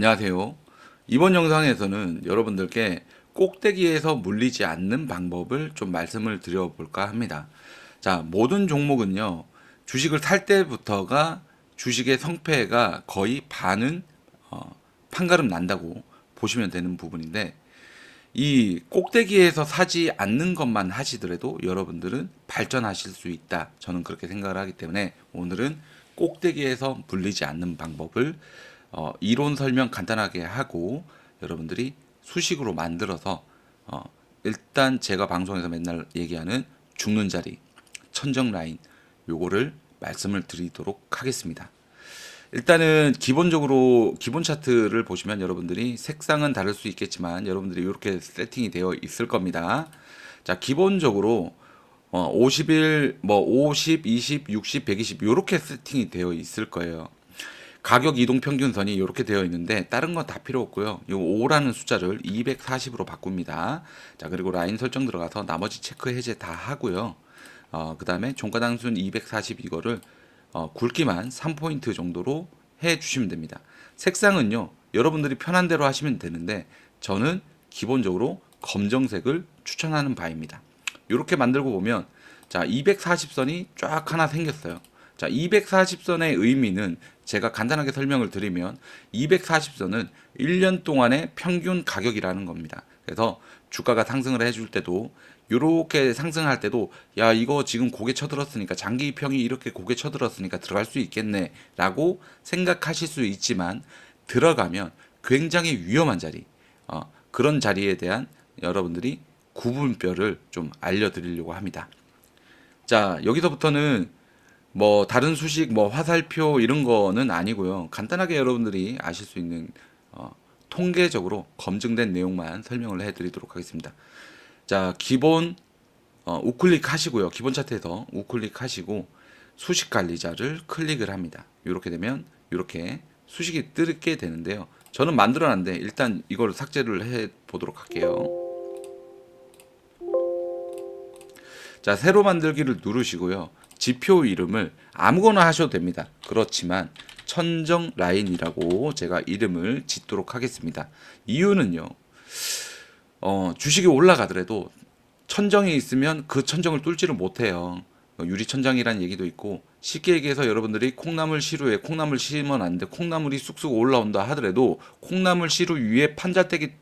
안녕하세요. 이번 영상에서는 여러분들께 꼭대기에서 물리지 않는 방법을 좀 말씀을 드려볼까 합니다. 자, 모든 종목은요, 주식을 살 때부터가 주식의 성패가 거의 반은 어, 판가름 난다고 보시면 되는 부분인데, 이 꼭대기에서 사지 않는 것만 하시더라도 여러분들은 발전하실 수 있다. 저는 그렇게 생각을 하기 때문에 오늘은 꼭대기에서 물리지 않는 방법을 어, 이론 설명 간단하게 하고 여러분들이 수식으로 만들어서 어, 일단 제가 방송에서 맨날 얘기하는 죽는 자리 천정 라인 요거를 말씀을 드리도록 하겠습니다. 일단은 기본적으로 기본 차트를 보시면 여러분들이 색상은 다를 수 있겠지만 여러분들이 이렇게 세팅이 되어 있을 겁니다. 자, 기본적으로 어, 50일, 뭐 50, 20, 60, 120 이렇게 세팅이 되어 있을 거예요. 가격 이동 평균선이 이렇게 되어 있는데 다른 건 다 필요 없고요. 이 5라는 숫자를 240으로 바꿉니다. 자, 그리고 라인 설정 들어가서 나머지 체크 해제 다 하고요. 어, 그 다음에 종가 단순 240 이거를 어, 굵기만 3포인트 정도로 해 주시면 됩니다. 색상은요. 여러분들이 편한 대로 하시면 되는데 저는 기본적으로 검정색을 추천하는 바입니다. 이렇게 만들고 보면 자 240선이 쫙 하나 생겼어요. 자 240선의 의미는 제가 간단하게 설명을 드리면 240선은 1년 동안의 평균 가격이라는 겁니다. 그래서 주가가 상승을 해줄 때도 이렇게 상승할 때도 야 이거 지금 고개 쳐들었으니까 장기 이평이 이렇게 고개 쳐들었으니까 들어갈 수 있겠네라고 생각하실 수 있지만 들어가면 굉장히 위험한 자리 어, 그런 자리에 대한 여러분들이 구분별을 좀 알려드리려고 합니다. 자 여기서부터는 뭐 다른 수식 뭐 화살표 이런 거는 아니고요. 간단하게 여러분들이 아실 수 있는 어, 통계적으로 검증된 내용만 설명을 해드리도록 하겠습니다. 자 기본 어, 우클릭 하시고요. 기본 차트에서 우클릭 하시고 수식 관리자를 클릭을 합니다. 이렇게 되면 이렇게 수식이 뜨게 되는데요. 저는 만들어놨는데 일단 이걸 삭제를 해 보도록 할게요. 자 새로 만들기를 누르시고요. 지표 이름을 아무거나 하셔도 됩니다. 그렇지만 천정 라인이라고 제가 이름을 짓도록 하겠습니다. 이유는요. 어, 주식이 올라가더라도 천정이 있으면 그 천정을 뚫지를 못해요. 어, 유리천장이라는 얘기도 있고 쉽게 얘기해서 여러분들이 콩나물 시루에 콩나물 심으면 안 돼. 콩나물이 쑥쑥 올라온다 하더라도 콩나물 시루 위에 판자떼기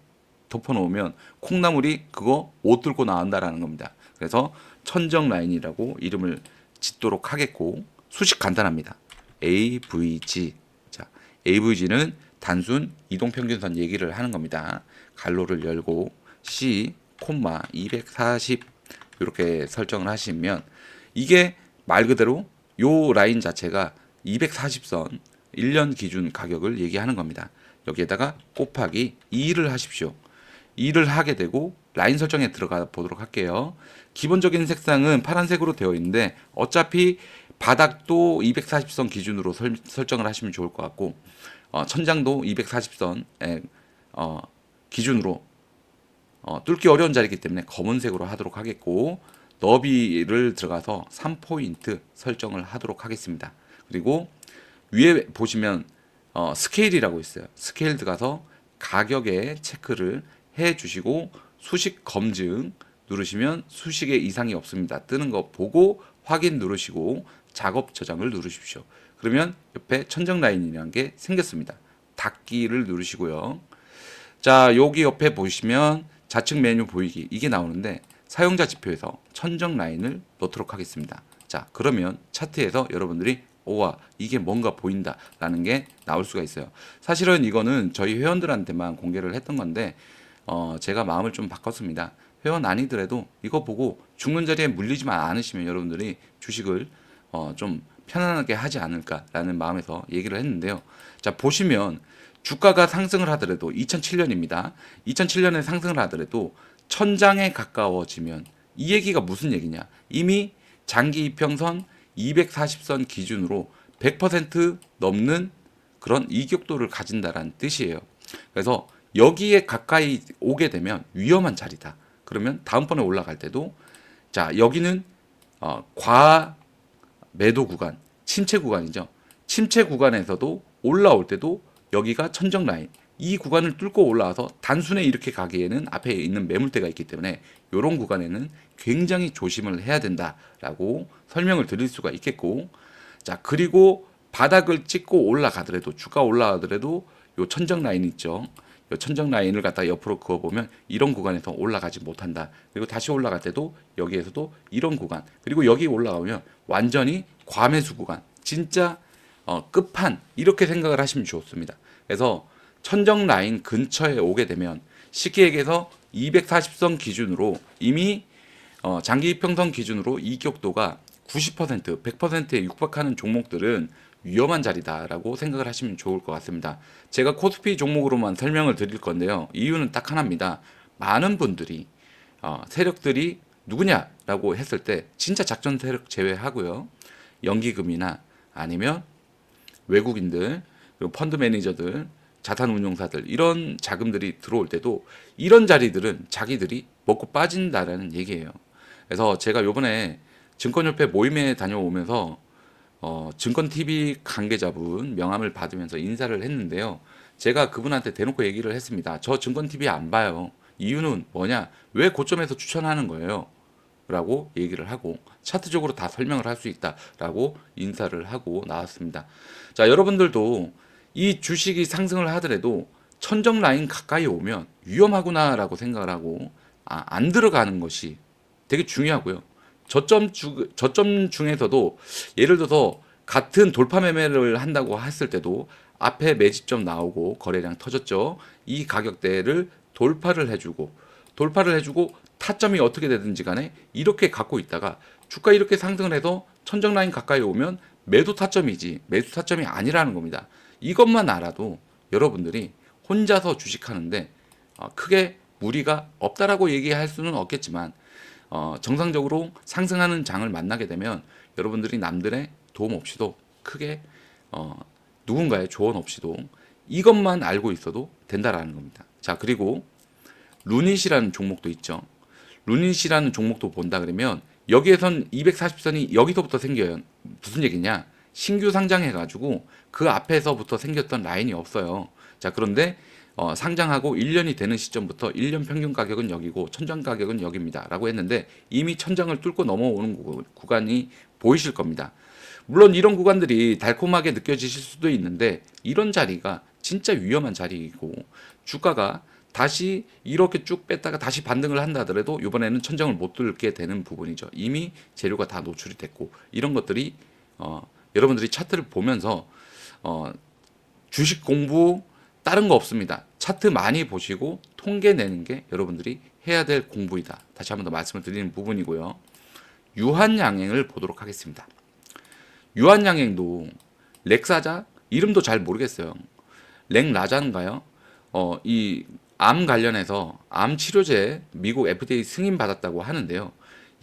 덮어놓으면 콩나물이 그거 못 뚫고 나온다라는 겁니다. 그래서 천정 라인이라고 이름을 짓도록 하겠고 수식 간단합니다. AVG 자 AVG는 단순 이동 평균선 얘기를 하는 겁니다. 갈로를 열고 C 콤마 240 이렇게 설정을 하시면 이게 말 그대로 요 라인 자체가 240선 1년 기준 가격을 얘기하는 겁니다. 여기에다가 곱하기 2를 하십시오. 2를 하게 되고 라인 설정에 들어가 보도록 할게요. 기본적인 색상은 파란색으로 되어 있는데 어차피 바닥도 240선 기준으로 설, 설정을 하시면 좋을 것 같고 어, 천장도 240선 어, 기준으로 어, 뚫기 어려운 자리이기 때문에 검은색으로 하도록 하겠고 너비를 들어가서 3포인트 설정을 하도록 하겠습니다. 그리고 위에 보시면 어, 스케일이라고 있어요. 스케일 들어가서 가격에 체크를 해 주시고 수식 검증 누르시면 수식에 이상이 없습니다. 뜨는 거 보고 확인 누르시고 작업 저장을 누르십시오. 그러면 옆에 천정 라인이라는 게 생겼습니다. 닫기를 누르시고요. 자, 여기 옆에 보시면 좌측 메뉴 보이기 이게 나오는데 사용자 지표에서 천정 라인을 넣도록 하겠습니다. 자, 그러면 차트에서 여러분들이 오와 이게 뭔가 보인다라는 게 나올 수가 있어요. 사실은 이거는 저희 회원들한테만 공개를 했던 건데 어, 제가 마음을 좀 바꿨습니다. 회원 아니더라도 이거 보고 죽는 자리에 물리지만 않으시면 여러분들이 주식을 어, 좀 편안하게 하지 않을까라는 마음에서 얘기를 했는데요. 자, 보시면 주가가 상승을 하더라도 2007년입니다. 2007년에 상승을 하더라도 천장에 가까워지면 이 얘기가 무슨 얘기냐? 이미 장기 이평선 240선 기준으로 100% 넘는 그런 이격도를 가진다라는 뜻이에요. 그래서 여기에 가까이 오게 되면 위험한 자리다. 그러면 다음번에 올라갈 때도 자 여기는 어, 과 매도 구간, 침체 구간이죠. 침체 구간에서도 올라올 때도 여기가 천정 라인, 이 구간을 뚫고 올라와서 단순에 이렇게 가기에는 앞에 있는 매물대가 있기 때문에 이런 구간에는 굉장히 조심을 해야 된다라고 설명을 드릴 수가 있겠고 자 그리고 바닥을 찍고 올라가더라도 주가 올라가더라도 요 천정 라인 있죠. 요 천정 라인을 갖다 옆으로 그어 보면 이런 구간에서 올라가지 못한다. 그리고 다시 올라갈 때도 여기에서도 이런 구간. 그리고 여기 올라가면 완전히 과매수 구간. 진짜 어, 끝판 이렇게 생각을 하시면 좋습니다. 그래서 천정 라인 근처에 오게 되면 시기액에서 240선 기준으로 이미 어, 장기 이평선 기준으로 이격도가 90% 100%에 육박하는 종목들은 위험한 자리다라고 생각을 하시면 좋을 것 같습니다. 제가 코스피 종목으로만 설명을 드릴 건데요. 이유는 딱 하나입니다. 많은 분들이 어, 세력들이 누구냐라고 했을 때 진짜 작전 세력 제외하고요. 연기금이나 아니면 외국인들 그리고 펀드 매니저들 자산 운용사들 이런 자금들이 들어올 때도 이런 자리들은 자기들이 먹고 빠진다라는 얘기예요. 그래서 제가 요번에 증권협회 모임에 다녀오면서 어, 증권 TV 관계자분 명함을 받으면서 인사를 했는데요. 제가 그분한테 대놓고 얘기를 했습니다. 저 증권 TV 안 봐요. 이유는 뭐냐? 왜 고점에서 추천하는 거예요? 라고 얘기를 하고 차트적으로 다 설명을 할 수 있다라고 인사를 하고 나왔습니다. 자, 여러분들도 이 주식이 상승을 하더라도 천정 라인 가까이 오면 위험하구나라고 생각을 하고 아, 안 들어가는 것이 되게 중요하고요. 저점 주, 저점 중에서도 예를 들어서 같은 돌파 매매를 한다고 했을 때도 앞에 매집점 나오고 거래량 터졌죠. 이 가격대를 돌파를 해주고 돌파를 해주고 타점이 어떻게 되든지 간에 이렇게 갖고 있다가 주가 이렇게 상승을 해서 천정 라인 가까이 오면 매도 타점이지 매수 타점이 아니라는 겁니다. 이것만 알아도 여러분들이 혼자서 주식하는데 어, 크게 무리가 없다라고 얘기할 수는 없겠지만 어, 정상적으로 상승하는 장을 만나게 되면 여러분들이 남들의 도움 없이도 크게 어, 누군가의 조언 없이도 이것만 알고 있어도 된다라는 겁니다. 자 그리고 루닛이라는 종목도 있죠. 루닛이라는 종목도 본다 그러면 여기에선 240선이 여기서부터 생겨요. 무슨 얘기냐? 신규 상장해가지고 그 앞에서부터 생겼던 라인이 없어요. 자 그런데 어, 상장하고 1년이 되는 시점부터 1년 평균 가격은 여기고 천장 가격은 여기입니다라고 했는데 이미 천장을 뚫고 넘어오는 구, 구간이 보이실 겁니다. 물론 이런 구간들이 달콤하게 느껴지실 수도 있는데 이런 자리가 진짜 위험한 자리이고 주가가 다시 이렇게 쭉 뺐다가 다시 반등을 한다 하더라도 이번에는 천장을 못 뚫게 되는 부분이죠. 이미 재료가 다 노출이 됐고 이런 것들이 어, 여러분들이 차트를 보면서 어, 주식 공부 다른 거 없습니다. 차트 많이 보시고 통계 내는 게 여러분들이 해야 될 공부이다. 다시 한번 더 말씀을 드리는 부분이고요. 유한양행을 보도록 하겠습니다. 유한양행도 렉사자 이름도 잘 모르겠어요. 렉라자인가요? 어, 이 암 관련해서 암 치료제 미국 FDA 승인 받았다고 하는데요.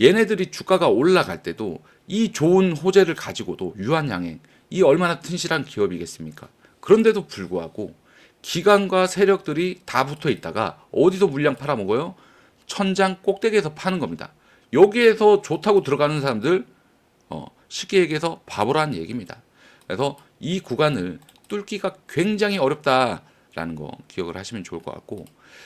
얘네들이 주가가 올라갈 때도 이 좋은 호재를 가지고도 유한양행 이 얼마나 튼실한 기업이겠습니까? 그런데도 불구하고 기관과 세력들이 다 붙어 있다가 어디서 물량 팔아먹어요? 천장 꼭대기에서 파는 겁니다. 여기에서 좋다고 들어가는 사람들 어, 쉽게 얘기해서 바보라는 얘기입니다. 그래서 이 구간을 뚫기가 굉장히 어렵다라는 거 기억을 하시면 좋을 것 같고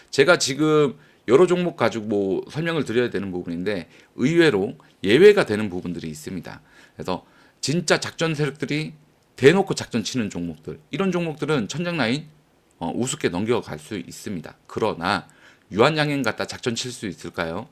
제가 지금 여러 종목 가지고 뭐 설명을 드려야 되는 부분인데 의외로 예외가 되는 부분들이 있습니다. 그래서 진짜 작전 세력들이 대놓고 작전 치는 종목들 이런 종목들은 천장 라인 어, 우습게 넘겨갈 수 있습니다. 그러나 유한양행 갖다 작전 칠 수 있을까요?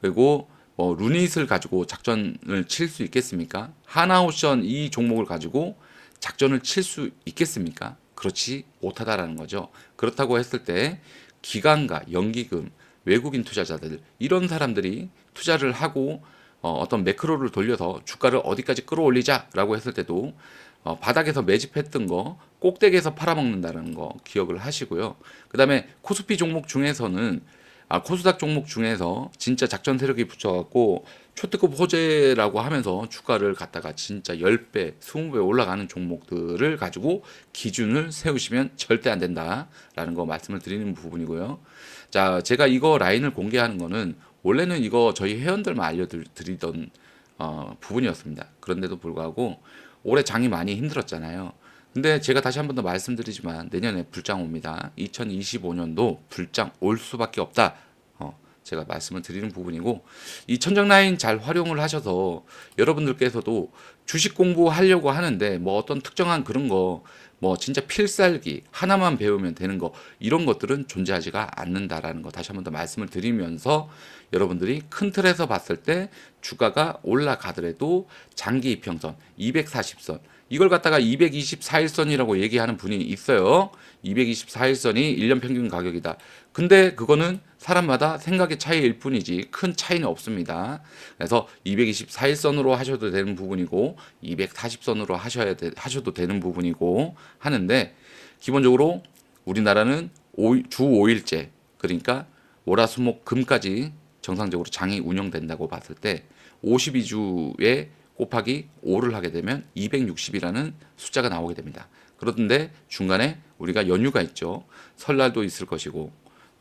그리고 뭐 루닛을 가지고 작전을 칠 수 있겠습니까? 하나오션 이 종목을 가지고 작전을 칠 수 있겠습니까? 그렇지 못하다라는 거죠. 그렇다고 했을 때 기관과 연기금, 외국인 투자자들 이런 사람들이 투자를 하고 어, 어떤 매크로를 돌려서 주가를 어디까지 끌어올리자라고 했을 때도 어, 바닥에서 매집했던 거 꼭대기에서 팔아먹는다는 거 기억을 하시고요. 그 다음에 코스피 종목 중에서는 아, 코스닥 종목 중에서 진짜 작전 세력이 붙여갖고 초특급 호재라고 하면서 주가를 갖다가 진짜 10배, 20배 올라가는 종목들을 가지고 기준을 세우시면 절대 안 된다라는 거 말씀을 드리는 부분이고요. 자, 제가 이거 라인을 공개하는 거는 원래는 이거 저희 회원들만 알려드리던 어, 부분이었습니다. 그런데도 불구하고 올해 장이 많이 힘들었잖아요. 근데 제가 다시 한 번 더 말씀드리지만 내년에 불장 옵니다. 2025년도 불장 올 수밖에 없다. 어, 제가 말씀을 드리는 부분이고 이 천정 라인 잘 활용을 하셔서 여러분들께서도 주식 공부하려고 하는데 뭐 어떤 특정한 그런 거 뭐 진짜 필살기 하나만 배우면 되는 거 이런 것들은 존재하지가 않는다라는 거 다시 한 번 더 말씀을 드리면서 여러분들이 큰 틀에서 봤을 때 주가가 올라가더라도 장기 이평선 240선 이걸 갖다가 224일선이라고 얘기하는 분이 있어요. 224일선이 1년 평균 가격이다. 근데 그거는 사람마다 생각의 차이일 뿐이지 큰 차이는 없습니다. 그래서 224일선으로 하셔도 되는 부분이고 240선으로 하셔야 돼, 하셔도 되는 부분이고 하는데 기본적으로 우리나라는 오- 주 5일째 그러니까 월화수목 금까지 정상적으로 장이 운영된다고 봤을 때 52주에 곱하기 5를 하게 되면 260이라는 숫자가 나오게 됩니다. 그런데 중간에 우리가 연휴가 있죠. 설날도 있을 것이고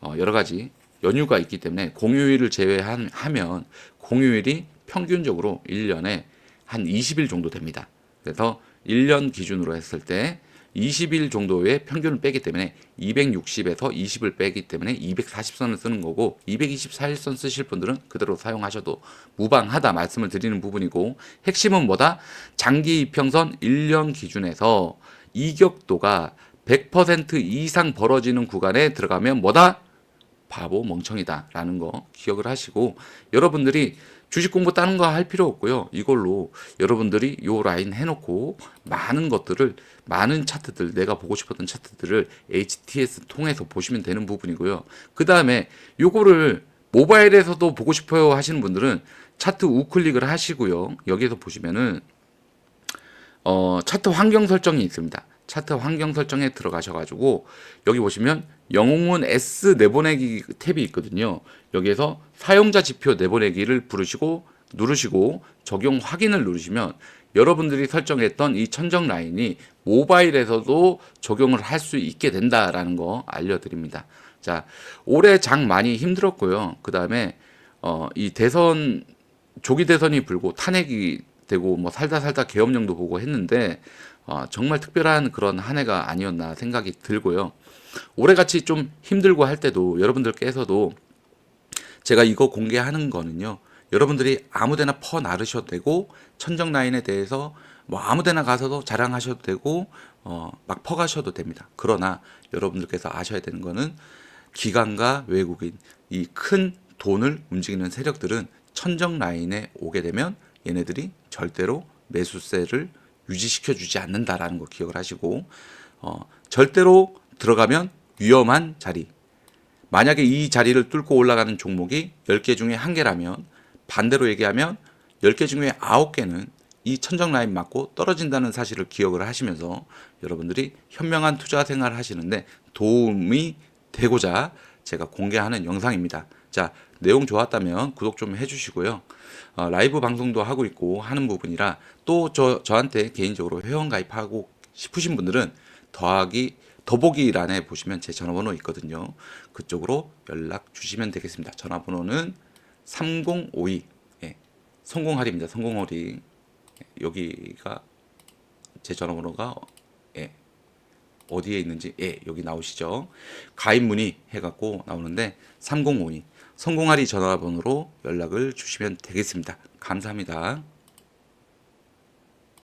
어, 여러 가지 연휴가 있기 때문에 공휴일을 제외하면 공휴일이 평균적으로 1년에 한 20일 정도 됩니다. 그래서 1년 기준으로 했을 때 20일 정도의 평균을 빼기 때문에 260에서 20을 빼기 때문에 240선을 쓰는 거고 224일선 쓰실 분들은 그대로 사용하셔도 무방하다 말씀을 드리는 부분이고 핵심은 뭐다? 장기 이평선 1년 기준에서 이격도가 100% 이상 벌어지는 구간에 들어가면 뭐다? 바보 멍청이다라는 거 기억을 하시고 여러분들이 주식 공부 다른 거 할 필요 없고요. 이걸로 여러분들이 요 라인 해놓고 많은 것들을 많은 차트들 내가 보고 싶었던 차트들을 HTS 통해서 보시면 되는 부분이고요. 그 다음에 요거를 모바일에서도 보고 싶어요 하시는 분들은 차트 우클릭을 하시고요. 여기서 보시면은 어, 차트 환경 설정이 있습니다. 차트 환경 설정에 들어가셔가지고 여기 보시면 영웅은 S 내보내기 탭이 있거든요. 여기에서 사용자 지표 내보내기를 부르시고 누르시고 적용 확인을 누르시면 여러분들이 설정했던 이 천정 라인이 모바일에서도 적용을 할 수 있게 된다라는 거 알려드립니다. 자, 올해 장 많이 힘들었고요. 그 다음에 어, 이 대선 조기 대선이 불고 탄핵이 되고 뭐 살다 살다 계엄령도 보고 했는데 어, 정말 특별한 그런 한 해가 아니었나 생각이 들고요. 올해같이 좀 힘들고 할 때도 여러분들께서도 제가 이거 공개하는 거는요. 여러분들이 아무데나 퍼 나르셔도 되고 천정 라인에 대해서 뭐 아무데나 가서도 자랑하셔도 되고 어, 막 퍼가셔도 됩니다. 그러나 여러분들께서 아셔야 되는 거는 기관과 외국인 이 큰 돈을 움직이는 세력들은 천정 라인에 오게 되면 얘네들이 절대로 매수세를 유지시켜 주지 않는다라는 거 기억을 하시고 어, 절대로 들어가면 위험한 자리 만약에 이 자리를 뚫고 올라가는 종목이 10개 중에 한개라면 반대로 얘기하면 10개 중에 9개는 이 천정 라인 맞고 떨어진다는 사실을 기억을 하시면서 여러분들이 현명한 투자 생활을 하시는데 도움이 되고자 제가 공개하는 영상입니다. 자, 내용 좋았다면 구독 좀 해주시고요. 어, 라이브 방송도 하고 있고 하는 부분이라 또 저, 저한테 개인적으로 회원 가입하고 싶으신 분들은 더하기 더보기란에 보시면 제 전화번호 있거든요. 그쪽으로 연락 주시면 되겠습니다. 전화번호는 3052 예, 성공할입니다. 성공할이 예, 여기가 제 전화번호가 예, 어디에 있는지 예, 여기 나오시죠. 가입 문의 해갖고 나오는데 3052 성공할이 전화번호로 연락을 주시면 되겠습니다. 감사합니다.